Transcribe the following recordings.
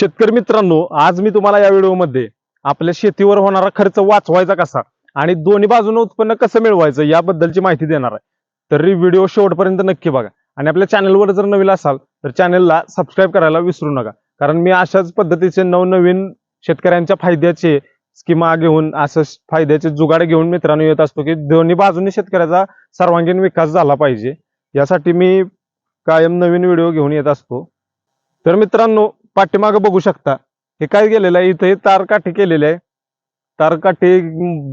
शेतकरी मित्रांनो आज मी तुम्हाला या व्हिडिओमध्ये आपल्या शेतीवर होणारा खर्च वाचवायचा कसा आणि दोन्ही बाजूने उत्पन्न कसं मिळवायचं याबद्दलची माहिती देणार आहे. तरी व्हिडिओ शेवटपर्यंत नक्की बघा. आणि आपल्या चॅनलवर जर नवीन असाल तर चॅनलला सबस्क्राईब करायला विसरू नका. कारण मी अशाच पद्धतीचे नवनवीन शेतकऱ्यांच्या फायद्याचे स्कीमा घेऊन असं फायद्याचे जुगाड घेऊन मित्रांनो येत असतो की दोन्ही बाजूने शेतकऱ्याचा सर्वांगीण विकास झाला पाहिजे. यासाठी मी कायम नवीन व्हिडिओ घेऊन येत असतो. तर मित्रांनो पाठीमागे बघू शकता. हे काय केलेलं आहे? इथे तारकाठी केलेले आहे. तारकाठी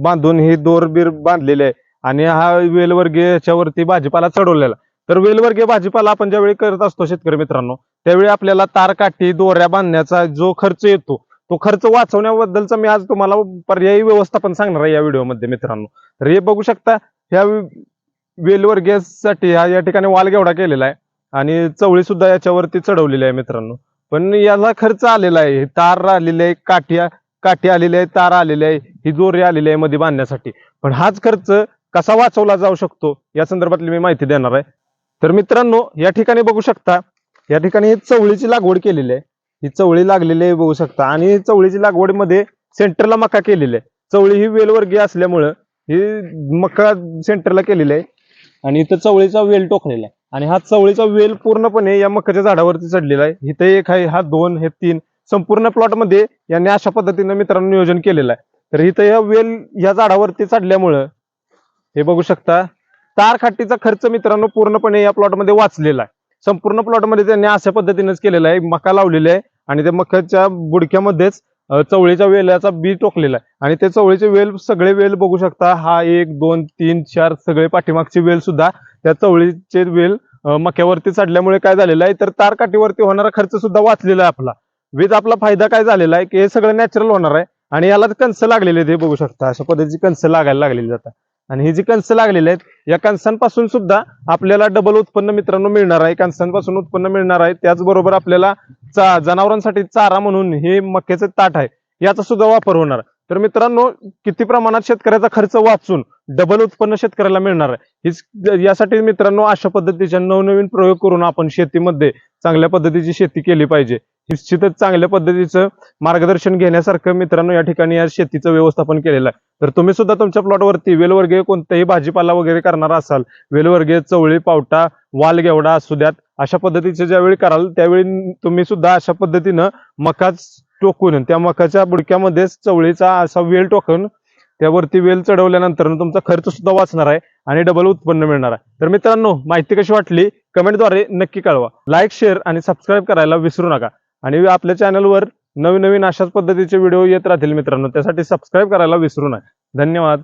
बांधून हे दोर बीर बांधलेले आहे. आणि हा वेलवर्गीय याच्यावरती भाजीपाला चढवलेला तर वेलवर्गीय भाजीपाला आपण ज्यावेळी करत असतो शेतकरी मित्रांनो त्यावेळी आपल्याला तारकाठी दोऱ्या बांधण्याचा जो खर्च येतो तो खर्च वाचवण्याबद्दलचा मी आज तुम्हाला पर्यायी व्यवस्थापन सांगणार आहे या व्हिडिओमध्ये मित्रांनो. तर हे बघू शकता ह्या वेलवर्गीयसाठी हा या ठिकाणी वालगेवडा केलेला आहे. आणि चवळी सुद्धा याच्यावरती चढवलेली आहे मित्रांनो. पण याला खर्च आलेला आहे. तार आलेले आहे काठ्या काठी आलेली आहे तार आलेले आहे ही दोरी आलेली आहे मध्ये बांधण्यासाठी. पण हाच खर्च कसा वाचवला जाऊ शकतो? या संदर्भातली मी माहिती देणार आहे. तर मित्रांनो या ठिकाणी बघू शकता या ठिकाणी ही चवळीची लागवड केलेली आहे. ही चवळी लागलेली आहे बघू शकता. आणि चवळीची लागवडमध्ये सेंटरला मका केलेली आहे. चवळी ही वेलवर्गीय असल्यामुळं ही मका सेंटरला केलेली आहे. आणि इथं चवळीचा वेल टोकलेला आहे. आणि हा चवळीचा वेल पूर्णपणे या मकाच्या झाडावरती चढलेला आहे. इथे एक आहे हा दोन हे तीन संपूर्ण प्लॉटमध्ये यांनी अशा पद्धतीनं मित्रांनो नियोजन केलेलं आहे. तर इथं या वेल या झाडावरती चढल्यामुळं हे बघू शकता तार खाटीचा खर्च मित्रांनो पूर्णपणे या प्लॉटमध्ये वाचलेला आहे. संपूर्ण प्लॉटमध्ये त्यांनी अशा पद्धतीनेच केलेला आहे. मका लावलेला आहे आणि त्या मकाच्या बुडक्यामध्येच चवळीच्या वेलाचा बी टोकलेला आहे. आणि ते चवळीचे वेल सगळे वेल बघू शकता. हा एक दोन तीन चार सगळे पाठीमागचे वेल सुद्धा त्या चवळीचे वेल मक्यावरती चढल्यामुळे काय झालेलं आहे? तर तारकाठीवरती होणारा खर्च सुद्धा वाचलेला आहे आपला. वीज आपला फायदा काय झालेला आहे? की हे सगळं नॅचरल होणार आहे. आणि याला कणस लागलेले आहेत हे बघू शकता. अशा पद्धतीची कणस लागायला लागलेली जातात आणि ही जी कणस लागलेली आहेत या कणसांपासून सुद्धा आपल्याला डबल उत्पन्न मित्रांनो मिळणार आहे. कणसांपासून उत्पन्न मिळणार आहे. त्याचबरोबर आपल्याला चा जनावरांसाठी चारा म्हणून हे मक्याचं ताट आहे. याचा सुद्धा वापर होणार. तर मित्रांनो किती प्रमाणात शेतकऱ्याचा खर्च वाचून डबल उत्पन्न शेतकऱ्याला मिळणार आहे. यासाठी मित्रांनो अशा पद्धतीच्या नवनवीन प्रयोग करून आपण शेतीमध्ये चांगल्या पद्धतीची शेती केली पाहिजे. निश्चितच चांगल्या पद्धतीचं मार्गदर्शन घेण्यासारखं मित्रांनो या ठिकाणी या शेतीचं व्यवस्थापन केलेलं आहे. तर तुम्ही सुद्धा तुमच्या प्लॉटवरती वेलवर्गीय कोणताही भाजीपाला वगैरे करणार असाल वेलवर्गीय चवळी पावटा वालगेवडा असू द्यात अशा पद्धतीचे ज्यावेळी कराल त्यावेळी तुम्ही सुद्धा अशा पद्धतीनं मकाच टोकून त्या मकाच्या बुडक्यामध्येच चवळीचा असा वेल टोकून त्यावरती वेल चढवल्यानंतर तुमचा खर्च सुद्धा वाचणार आहे आणि डबल उत्पन्न मिळणार आहे. तर मित्रांनो माहिती कशी वाटली? कमेंटद्वारे नक्की कळवा. लाईक शेअर आणि सबस्क्राईब करायला विसरू नका. आणि आपल्या चॅनलवर नवीन नवीन अशाच पद्धतीचे व्हिडिओ येत राहतील मित्रांनो त्यासाठी सबस्क्राईब करायला विसरू नका. धन्यवाद.